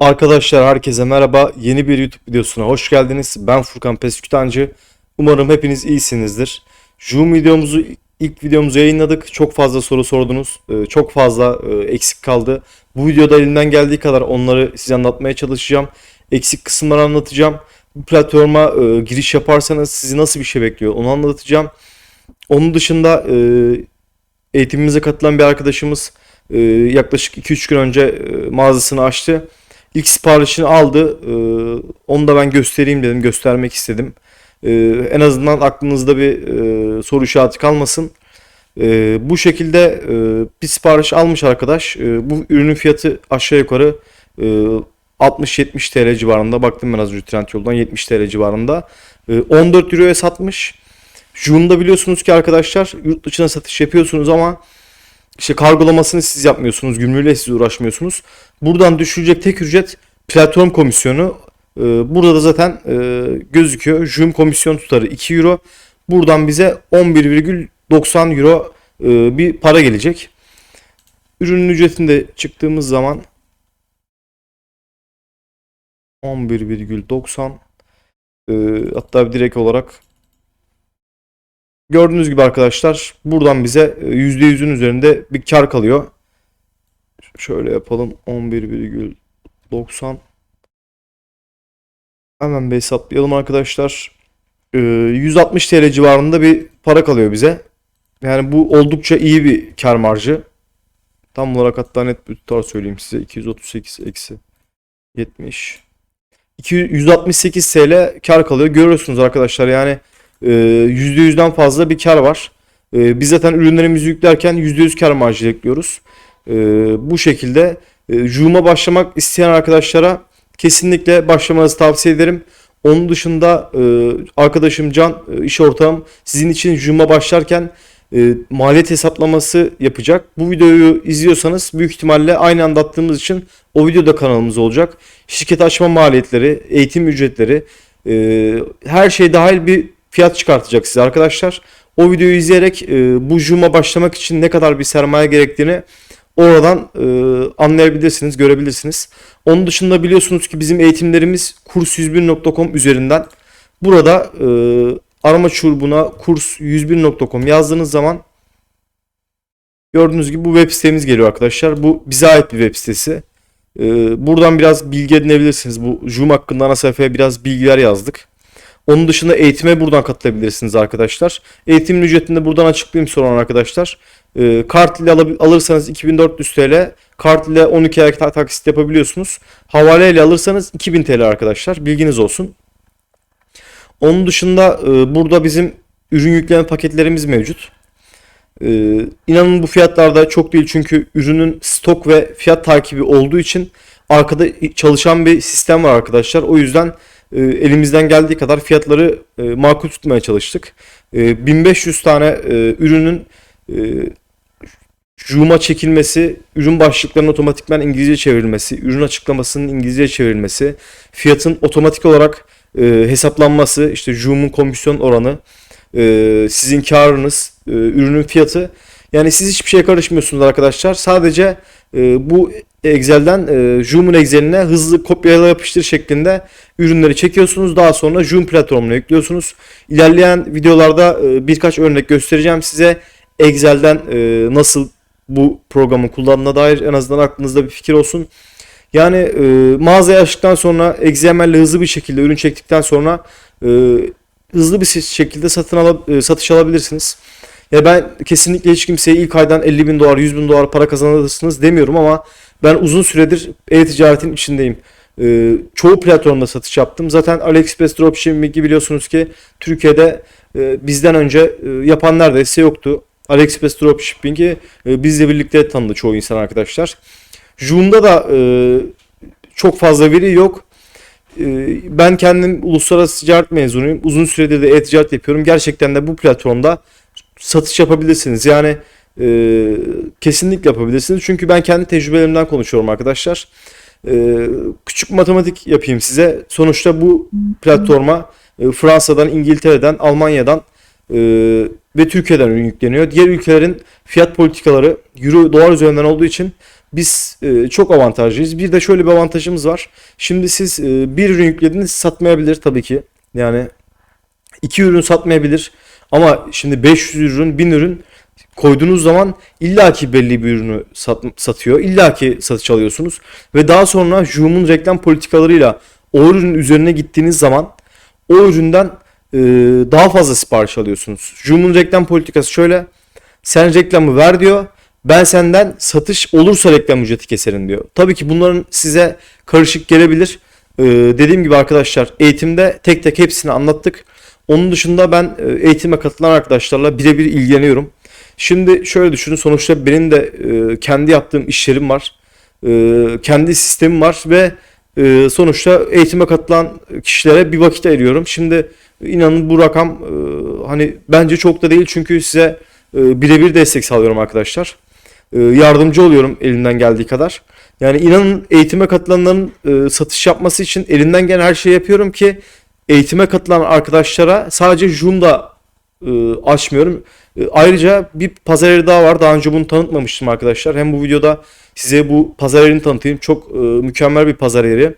Arkadaşlar herkese merhaba. Yeni bir YouTube videosuna hoş geldiniz. Ben Furkan Peskütancı. Umarım hepiniz iyisinizdir. Zoom videomuzu ilk videomuzu yayınladık. Çok fazla soru sordunuz. Ee, Çok fazla e, eksik kaldı. Bu videoda elimden geldiği kadar onları size anlatmaya çalışacağım. Eksik kısımları anlatacağım. Bu platforma e, giriş yaparsanız sizi nasıl bir şey bekliyor onu anlatacağım. Onun dışında e, eğitimimize katılan bir arkadaşımız yaklaşık 2-3 gün önce mağazasını açtı. İlk siparişini aldı. Ee, onu da ben göstereyim dedim. Göstermek istedim. Ee, en azından aklınızda bir e, soru işareti kalmasın. Ee, bu şekilde e, bir sipariş almış arkadaş. Ee, bu ürünün fiyatı aşağı yukarı e, 60-70 TL civarında. Baktım ben az önce Trendyol'dan 70 TL civarında. Ee, 14 Euro'ya satmış. Joom'da biliyorsunuz ki arkadaşlar yurt dışına satış yapıyorsunuz ama işte kargolamasını siz yapmıyorsunuz, gümrüğüyle siz uğraşmıyorsunuz. Buradan düşülecek tek ücret platform komisyonu. Ee, burada da zaten e, gözüküyor. Joom komisyon tutarı 2 euro. Buradan bize 11,90 euro e, bir para gelecek. Ürünün ücretinde çıktığımız zaman 11,90 e, hatta direkt olarak Gördüğünüz gibi arkadaşlar buradan bize e, %100'ün üzerinde bir kar kalıyor. Şöyle yapalım 11,90 Hemen bir hesaplayalım arkadaşlar. Ee, 160 TL civarında bir para kalıyor bize. Yani bu oldukça iyi bir kar marjı. Tam olarak hatta net bir tutar söyleyeyim size. 238 eksi 70. 200 168 TL kar kalıyor. Görüyorsunuz arkadaşlar yani e, %100'den fazla bir kar var. E, biz zaten ürünlerimizi yüklerken %100 kar marjı ekliyoruz. E, bu şekilde e, Joom'a başlamak isteyen arkadaşlara kesinlikle başlamanızı tavsiye ederim. Onun dışında e, arkadaşım Can, e, iş ortağım sizin için Joom'a başlarken e, maliyet hesaplaması yapacak. Bu videoyu izliyorsanız büyük ihtimalle aynı anda attığımız için o videoda kanalımız olacak. Şirket açma maliyetleri, eğitim ücretleri, e, her şey dahil bir fiyat çıkartacak size arkadaşlar. O videoyu izleyerek e, bu Joom'a başlamak için ne kadar bir sermaye gerektiğini oradan e, anlayabilirsiniz, görebilirsiniz. Onun dışında biliyorsunuz ki bizim eğitimlerimiz kurs101.com üzerinden. Burada e, arama çubuğuna kurs101.com yazdığınız zaman gördüğünüz gibi bu web sitemiz geliyor arkadaşlar. Bu bize ait bir web sitesi. E, buradan biraz bilgi edinebilirsiniz. Bu Joom hakkında ana sayfaya biraz bilgiler yazdık. Onun dışında eğitime buradan katılabilirsiniz arkadaşlar. Eğitimin ücretini de buradan açıklayayım sonra arkadaşlar. E, kart ile alırsanız 2400 TL, kart ile 12 ay ta- taksit yapabiliyorsunuz. Havale ile alırsanız 2000 TL arkadaşlar. Bilginiz olsun. Onun dışında e, burada bizim ürün yükleme paketlerimiz mevcut. E, inanın bu fiyatlarda çok değil çünkü ürünün stok ve fiyat takibi olduğu için arkada çalışan bir sistem var arkadaşlar. O yüzden e, elimizden geldiği kadar fiyatları e, makul tutmaya çalıştık. E, 1500 tane e, ürünün e, Joom'a çekilmesi, ürün başlıklarının otomatikman İngilizce çevrilmesi, ürün açıklamasının İngilizce çevrilmesi, fiyatın otomatik olarak e, hesaplanması, işte Joom'un komisyon oranı, e, sizin karınız, e, ürünün fiyatı. Yani siz hiçbir şeye karışmıyorsunuz arkadaşlar. Sadece e, bu Excel'den e, Joom'un Excel'ine hızlı kopyala yapıştır şeklinde ürünleri çekiyorsunuz. Daha sonra Joom platformuna yüklüyorsunuz. İlerleyen videolarda e, birkaç örnek göstereceğim size. Excel'den e, nasıl bu programı kullandığına dair en azından aklınızda bir fikir olsun. Yani e, mağazaya açtıktan sonra XML hızlı bir şekilde ürün çektikten sonra e, hızlı bir şekilde satın ala, e, satış alabilirsiniz. Ya ben kesinlikle hiç kimseye ilk aydan 50 bin dolar, 100 bin dolar para kazanırsınız demiyorum ama ben uzun süredir e-ticaretin içindeyim. Ee, çoğu platformda satış yaptım. Zaten AliExpress Dropshipping'i biliyorsunuz ki Türkiye'de e, bizden önce e, yapan neredeyse yoktu. AliExpress Dropshipping'i e, bizle birlikte tanıdı çoğu insan arkadaşlar. Joom'da da e, çok fazla veri yok. E, ben kendim uluslararası ticaret mezunuyum. Uzun süredir de e-ticaret yapıyorum. Gerçekten de bu platformda satış yapabilirsiniz. Yani e, kesinlikle yapabilirsiniz. Çünkü ben kendi tecrübelerimden konuşuyorum arkadaşlar. E, küçük matematik yapayım size. Sonuçta bu platforma e, Fransa'dan, İngiltere'den, Almanya'dan e, ve Türkiye'den yükleniyor. Diğer ülkelerin fiyat politikaları euro dolar üzerinden olduğu için biz e, çok avantajlıyız. Bir de şöyle bir avantajımız var. Şimdi siz e, bir ürün yüklediniz satmayabilir tabii ki. Yani iki ürün satmayabilir. Ama şimdi 500 ürün, 1000 ürün koyduğunuz zaman illaki belli bir ürünü sat, satıyor. illaki satış alıyorsunuz. Ve daha sonra Joom'un reklam politikalarıyla o ürünün üzerine gittiğiniz zaman o üründen e, daha fazla sipariş alıyorsunuz. Joom'un reklam politikası şöyle. Sen reklamı ver diyor. Ben senden satış olursa reklam ücreti keserim diyor. Tabii ki bunların size karışık gelebilir. Ee, dediğim gibi arkadaşlar eğitimde tek tek hepsini anlattık. Onun dışında ben e, eğitime katılan arkadaşlarla birebir ilgileniyorum. Şimdi şöyle düşünün sonuçta benim de e, kendi yaptığım işlerim var. E, kendi sistemim var ve e, sonuçta eğitime katılan kişilere bir vakit ayırıyorum. Şimdi inanın bu rakam e, hani bence çok da değil çünkü size e, birebir destek sağlıyorum arkadaşlar. E, yardımcı oluyorum elimden geldiği kadar. Yani inanın eğitime katılanların e, satış yapması için elimden gelen her şeyi yapıyorum ki eğitime katılan arkadaşlara sadece Joom'da e, açmıyorum. E, ayrıca bir pazar yeri daha var. Daha önce bunu tanıtmamıştım arkadaşlar. Hem bu videoda size bu pazar yerini tanıtayım. Çok e, mükemmel bir pazar yeri.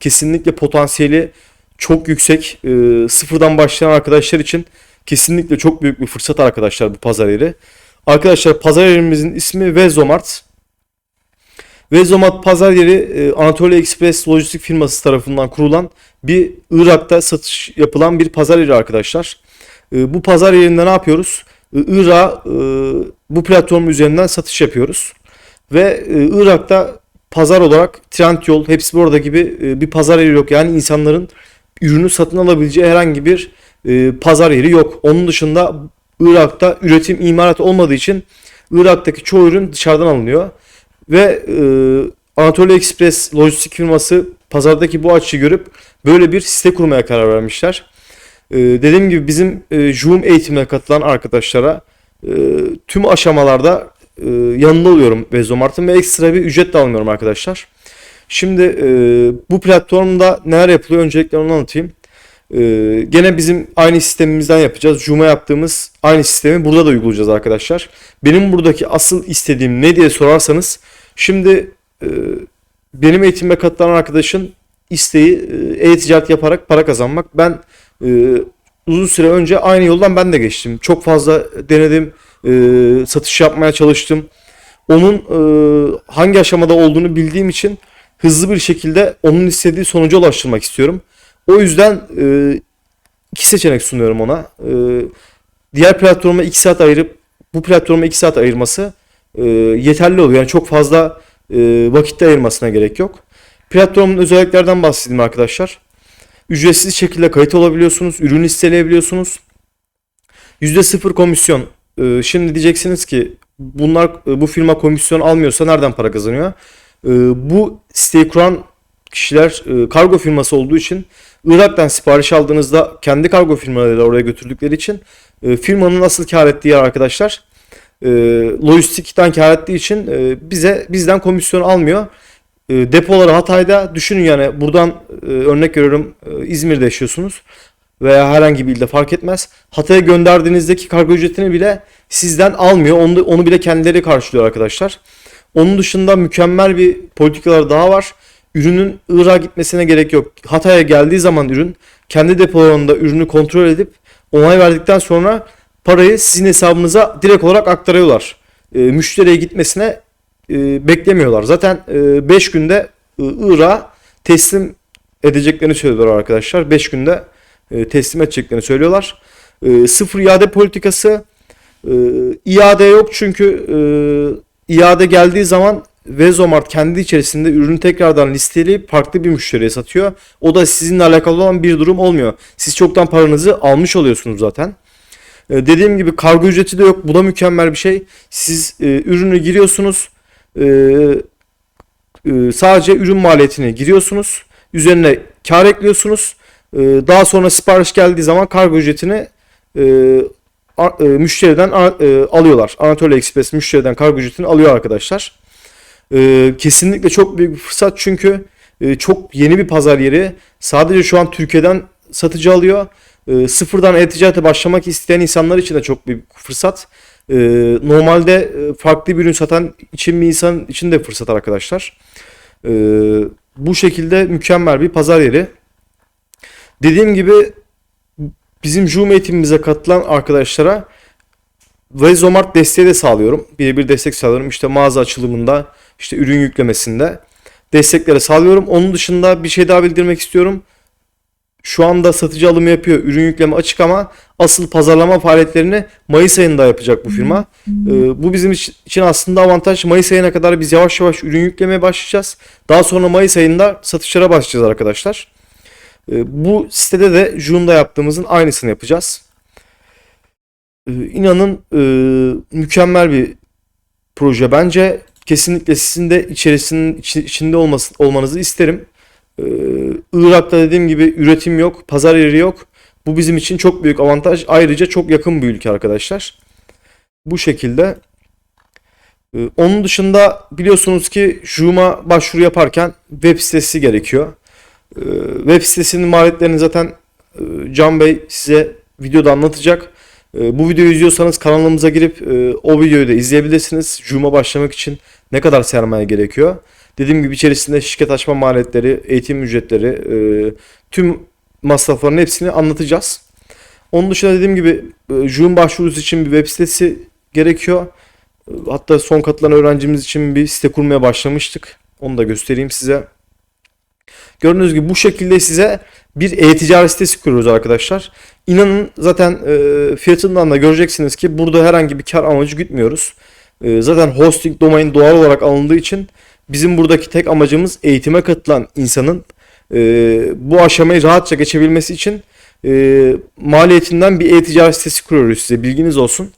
Kesinlikle potansiyeli çok yüksek. E, sıfırdan başlayan arkadaşlar için kesinlikle çok büyük bir fırsat arkadaşlar bu pazar yeri. Arkadaşlar pazar yerimizin ismi Vezomart. Vezomart pazar yeri e, Anatolia Express lojistik firması tarafından kurulan bir Irak'ta satış yapılan bir pazar yeri arkadaşlar. E, bu pazar yerinde ne yapıyoruz? E, Irak'a e, bu platform üzerinden satış yapıyoruz. Ve e, Irak'ta pazar olarak Trendyol, hepsi burada gibi e, bir pazar yeri yok. Yani insanların ürünü satın alabileceği herhangi bir pazar yeri yok. Onun dışında Irak'ta üretim imalat olmadığı için Irak'taki çoğu ürün dışarıdan alınıyor. Ve e, Anatolia Express lojistik firması pazardaki bu açıyı görüp böyle bir site kurmaya karar vermişler. E, dediğim gibi bizim e, Joom eğitimine katılan arkadaşlara e, tüm aşamalarda e, yanında oluyorum Vezomart'ın ve ekstra bir ücret de almıyorum arkadaşlar. Şimdi e, bu platformda neler yapılıyor öncelikle onu anlatayım. Ee, gene bizim aynı sistemimizden yapacağız. Joom'a yaptığımız aynı sistemi burada da uygulayacağız arkadaşlar. Benim buradaki asıl istediğim ne diye sorarsanız şimdi e, benim eğitime katılan arkadaşın isteği e, e-ticaret yaparak para kazanmak. Ben e, uzun süre önce aynı yoldan ben de geçtim. Çok fazla denedim, e, satış yapmaya çalıştım. Onun e, hangi aşamada olduğunu bildiğim için hızlı bir şekilde onun istediği sonuca ulaştırmak istiyorum. O yüzden e, iki seçenek sunuyorum ona. E, diğer platforma 2 saat ayırıp bu platforma 2 saat ayırması e, yeterli oluyor. Yani çok fazla e, vakitte ayırmasına gerek yok. Platformun özelliklerden bahsedeyim arkadaşlar. Ücretsiz şekilde kayıt olabiliyorsunuz. Ürün listeleyebiliyorsunuz. %0 komisyon. E, şimdi diyeceksiniz ki bunlar e, bu firma komisyon almıyorsa nereden para kazanıyor? E, bu siteyi kuran kişiler e, kargo firması olduğu için Irak'tan sipariş aldığınızda kendi kargo firmalarıyla oraya götürdükleri için e, firmanın nasıl kar ettiği yer arkadaşlar lojistikten kar ettiği için bize bizden komisyon almıyor. E, depoları Hatay'da düşünün yani buradan e, örnek veriyorum e, İzmir'de yaşıyorsunuz veya herhangi bir ilde fark etmez. Hatay'a gönderdiğinizdeki kargo ücretini bile sizden almıyor. Onu, onu bile kendileri karşılıyor arkadaşlar. Onun dışında mükemmel bir politikalar daha var. Ürünün Irak'a gitmesine gerek yok. Hatay'a geldiği zaman ürün kendi depolarında ürünü kontrol edip onay verdikten sonra parayı sizin hesabınıza direkt olarak aktarıyorlar. E, müşteriye gitmesine e, beklemiyorlar. Zaten 5 e, günde e, Irak'a teslim edeceklerini söylüyorlar arkadaşlar. 5 günde e, teslim edeceklerini söylüyorlar. E, sıfır iade politikası e, iade yok çünkü e, iade geldiği zaman Vezomart kendi içerisinde ürünü tekrardan listeleyip farklı bir müşteriye satıyor. O da sizinle alakalı olan bir durum olmuyor. Siz çoktan paranızı almış oluyorsunuz zaten. Ee, dediğim gibi kargo ücreti de yok. Bu da mükemmel bir şey. Siz e, ürünü giriyorsunuz. E, e, sadece ürün maliyetini giriyorsunuz. Üzerine kar ekliyorsunuz. E, daha sonra sipariş geldiği zaman kargo ücretini e, e, müşteriden alıyorlar. Anatolia Express müşteriden kargo ücretini alıyor arkadaşlar. E, kesinlikle çok büyük bir fırsat çünkü çok yeni bir pazar yeri. Sadece şu an Türkiye'den satıcı alıyor. Sıfırdan e-ticarete başlamak isteyen insanlar için de çok büyük bir fırsat. E, normalde farklı bir ürün satan için bir insan için de fırsat arkadaşlar. E, bu şekilde mükemmel bir pazar yeri. Dediğim gibi bizim Zoom eğitimimize katılan arkadaşlara ve Zomart desteği de sağlıyorum. Birebir destek sağlıyorum. İşte mağaza açılımında, işte ürün yüklemesinde destekleri sağlıyorum. Onun dışında bir şey daha bildirmek istiyorum. Şu anda satıcı alımı yapıyor. Ürün yükleme açık ama asıl pazarlama faaliyetlerini Mayıs ayında yapacak bu firma. Ee, bu bizim iç- için aslında avantaj. Mayıs ayına kadar biz yavaş yavaş ürün yüklemeye başlayacağız. Daha sonra Mayıs ayında satışlara başlayacağız arkadaşlar. Ee, bu sitede de June'da yaptığımızın aynısını yapacağız. Ee, inanın e, mükemmel bir proje bence. Kesinlikle sizin de içerisinin içi- içinde olması, olmanızı isterim. Ee, Irak'ta dediğim gibi üretim yok, pazar yeri yok. Bu bizim için çok büyük avantaj. Ayrıca çok yakın bir ülke arkadaşlar. Bu şekilde. Ee, Onun dışında biliyorsunuz ki Joom'a başvuru yaparken web sitesi gerekiyor. Ee, Web sitesinin maliyetlerini zaten e, Can Bey size videoda anlatacak. Bu videoyu izliyorsanız kanalımıza girip e, o videoyu da izleyebilirsiniz. Joom'a başlamak için ne kadar sermaye gerekiyor? Dediğim gibi içerisinde şirket açma maliyetleri, eğitim ücretleri, e, tüm masrafların hepsini anlatacağız. Onun dışında dediğim gibi e, Joom başvurusu için bir web sitesi gerekiyor. Hatta son katılan öğrencimiz için bir site kurmaya başlamıştık. Onu da göstereyim size. Gördüğünüz gibi bu şekilde size bir e-ticaret sitesi kuruyoruz arkadaşlar. İnanın zaten e, fiyatından da göreceksiniz ki burada herhangi bir kar amacı gütmüyoruz. E, zaten hosting domain doğal olarak alındığı için bizim buradaki tek amacımız eğitime katılan insanın e, bu aşamayı rahatça geçebilmesi için e, maliyetinden bir e-ticaret sitesi kuruyoruz size bilginiz olsun.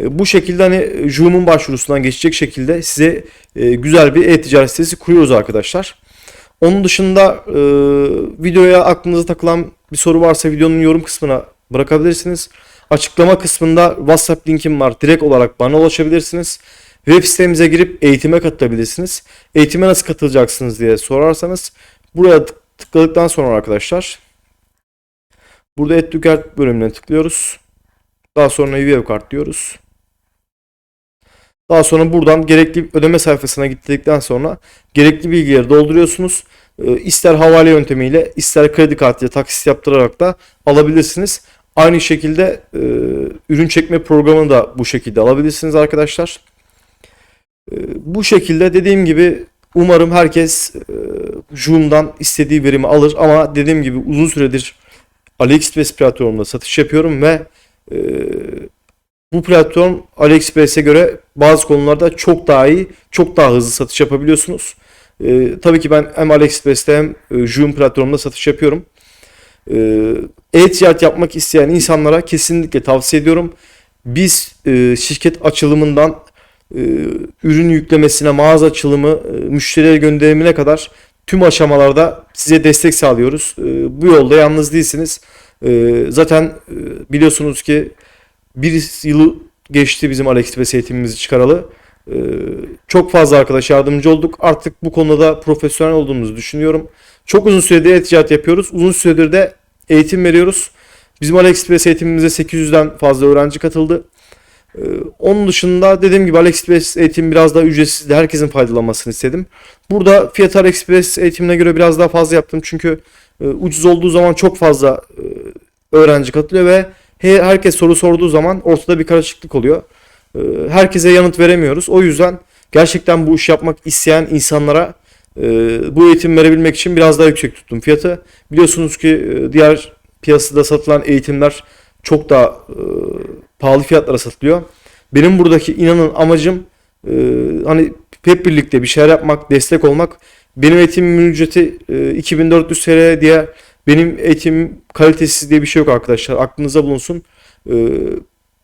E, bu şekilde hani Joom'un başvurusundan geçecek şekilde size e, güzel bir e-ticaret sitesi kuruyoruz arkadaşlar. Onun dışında e, videoya aklınıza takılan bir soru varsa videonun yorum kısmına bırakabilirsiniz. Açıklama kısmında WhatsApp linkim var. Direkt olarak bana ulaşabilirsiniz. Web sitemize girip eğitime katılabilirsiniz. Eğitime nasıl katılacaksınız diye sorarsanız buraya tık- tıkladıktan sonra arkadaşlar burada Educard bölümüne tıklıyoruz. Daha sonra View Card diyoruz. Daha sonra buradan gerekli ödeme sayfasına gittikten sonra gerekli bilgileri dolduruyorsunuz. Ee, İster havale yöntemiyle ister kredi kartıyla taksit yaptırarak da alabilirsiniz. Aynı şekilde e, ürün çekme programını da bu şekilde alabilirsiniz arkadaşlar. E, bu şekilde dediğim gibi umarım herkes e, Joom'dan istediği verimi alır ama dediğim gibi uzun süredir AliExpress platformunda satış yapıyorum ve e, bu platform AliExpress'e göre bazı konularda çok daha iyi, çok daha hızlı satış yapabiliyorsunuz. Ee, tabii ki ben hem AliExpress'te hem e, Joom platformunda satış yapıyorum. Ee, e-ticaret yapmak isteyen insanlara kesinlikle tavsiye ediyorum. Biz e, şirket açılımından ürün yüklemesine, mağaza açılımı, e, müşterilere gönderimine kadar tüm aşamalarda size destek sağlıyoruz. E, bu yolda yalnız değilsiniz. E, zaten e, biliyorsunuz ki bir yılı geçti bizim AliExpress eğitimimizi çıkaralı. Çok fazla arkadaş yardımcı olduk. Artık bu konuda da profesyonel olduğumuzu düşünüyorum. Çok uzun süredir e-ticaret yapıyoruz. Uzun süredir de eğitim veriyoruz. Bizim AliExpress eğitimimize 800'den fazla öğrenci katıldı. Ee, onun dışında dediğim gibi AliExpress eğitim biraz daha ücretsiz. Herkesin faydalanmasını istedim. Burada fiyat AliExpress eğitimine göre biraz daha fazla yaptım. Çünkü e, ucuz olduğu zaman çok fazla e, öğrenci katılıyor ve he- herkes soru sorduğu zaman ortada bir karışıklık oluyor. Ee, Herkese yanıt veremiyoruz. O yüzden gerçekten bu iş yapmak isteyen insanlara e, bu eğitim verebilmek için biraz daha yüksek tuttum fiyatı. Biliyorsunuz ki e, diğer piyasada satılan eğitimler çok daha e, pahalı fiyatlara satılıyor. Benim buradaki inanın amacım e, hani hep birlikte bir şeyler yapmak, destek olmak. Benim eğitimimin ücreti e, 2400 TL diye benim eğitimim kalitesiz diye bir şey yok arkadaşlar. Aklınızda bulunsun. E,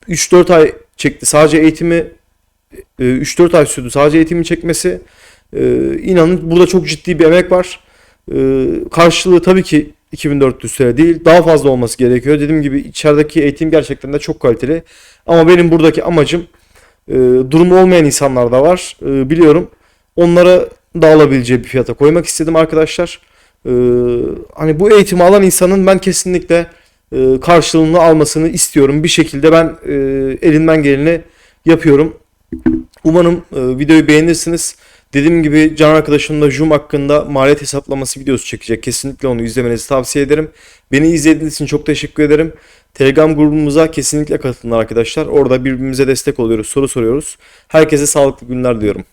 3-4 ay çekti. Sadece eğitimi e, 3-4 ay sürdü. Sadece eğitimi çekmesi e, inanın burada çok ciddi bir emek var. E, Karşılığı tabii ki 2400 TL değil. Daha fazla olması gerekiyor. Dediğim gibi içerideki eğitim gerçekten de çok kaliteli. Ama benim buradaki amacım e, durumu olmayan insanlar da var. E, biliyorum. Onlara da alabileceği bir fiyata koymak istedim arkadaşlar. E, hani bu eğitimi alan insanın ben kesinlikle e, karşılığını almasını istiyorum. Bir şekilde ben e, elimden geleni yapıyorum. Umarım e, videoyu beğenirsiniz. Dediğim gibi can arkadaşım da Zoom hakkında maliyet hesaplaması videosu çekecek. Kesinlikle onu izlemenizi tavsiye ederim. Beni izlediğiniz için çok teşekkür ederim. Telegram grubumuza kesinlikle katılın arkadaşlar. Orada birbirimize destek oluyoruz, soru soruyoruz. Herkese sağlıklı günler diliyorum.